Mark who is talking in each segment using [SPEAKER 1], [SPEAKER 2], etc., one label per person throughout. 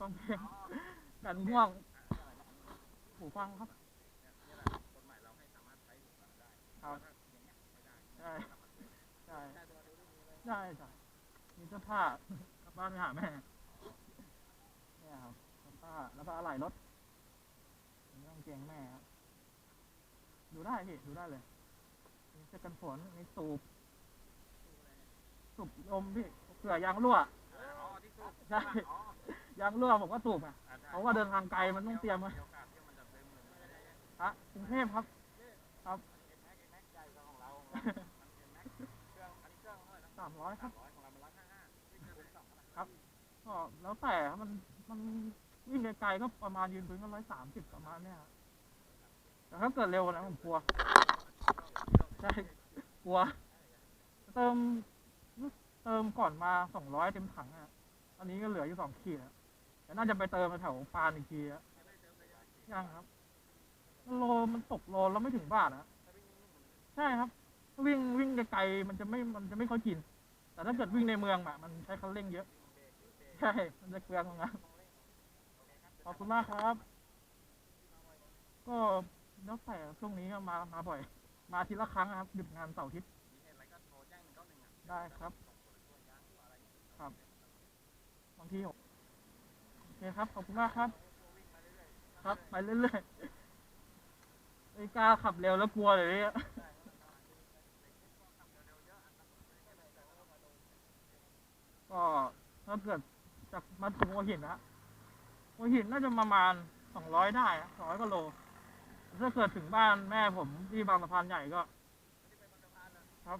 [SPEAKER 1] ฟังเพลงกันง่วงหูฟังครับครับใช่ใช่ใช่จ้ะมีเสื้อผ้ากลับบ้านไปหาแม่เนี่ยครับเสื้อผ้าแล้วก็อะไหล่รถมีกางเกงแม่ครับดูได้พี่ดูได้เลยมีเสื้อกันฝนมีสูบสูบลมพี่เผื่อยางรั่วใช่ ยางรั่วผมก็สูบอะเพราะว่าเดินทางไกลมันต้องเตรียมไว้ฮะกรุงเทพครับ ครับสามร้อยครับครับก็แล้วแต่ครับมันมันวิ่งไกลๆก็ประมาณยืนพื้นก็ร้อยสามสิบประมาณเนี้ยครับแต่ถ้าเกิดเร็วนะผมกลัวใช่กลัว เติม เติมก่อนมาสองร้อยเต็มถังอะ อันนี้ก็เหลืออยู่สองขีดอะ แต่น่าจะไปเติมแถวปานอีกทีอะยังครับโลมันตกโลแล้วไม่ถึงบาทอะใช่ครับ วิ่งวิ่งไกลๆมันจะไม่มันจะไม่ค่อยกิน แต่ถ้าเกิดวิ่งในเมืองอะมันใช้คันเร่งเยอะใช่มันจะเกลืองนะขอบคุณมากครับ ก็แล้วแต่ช่วงนี้ก็มามาบ่อย มาทีละครั้งครับหยุดงานเสาร์อาทิตย์ได้ครับ ครับ บางทีผม คครับ ขอบคุณมากครับ ครับไปเรื่อยๆไม่กล้าขับเร็วแล้วกลัวเลยเนี่ยก็ถ้าเกิดจากมาถึงหัวหินนะหัวหินน่าจะประมาณสองร้อยได้สองร้อยกิโลถ้าเกิดถึงบ้านแม่ผมที่บางสะพานใหญ่ก็ ครับ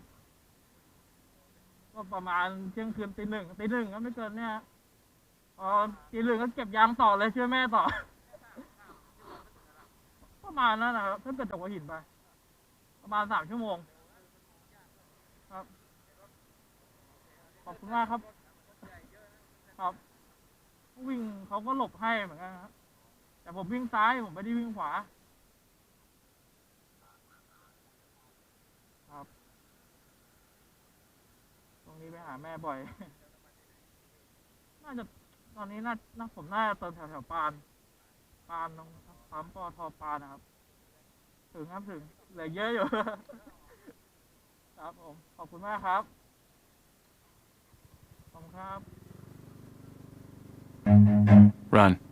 [SPEAKER 1] ก็ประมาณเที่ยงคืนตีหนึ่งตีหนึ่งก็ไม่เกินเนี่ย อ๋อตีหนึ่งก็เก็บยางต่อเลยช่วยแม่ต่อ ประมาณนั้นนะครับถ้าเกิดจากหัวหินไป ประมาณสามชั่วโมง ครับ ขอบคุณมากครับ ครับ วิ่งเขาก็หลบให้เหมือนกันครับ แต่ผมวิ่งซ้ายผมไม่ได้วิ่งขวา ครับ ตรงนี้ไปหาแม่บ่อย น่าจะ ตอนนี้น่าน่าผมน่าจะเติมแถวแถวๆปาน ปานตรงปั๊มปอทอปานนะครับ ถึงครับถึง เหลือเยอะอยู่ ครับผม ขอบคุณมากครับ ขอบคุณครับ
[SPEAKER 2] Run.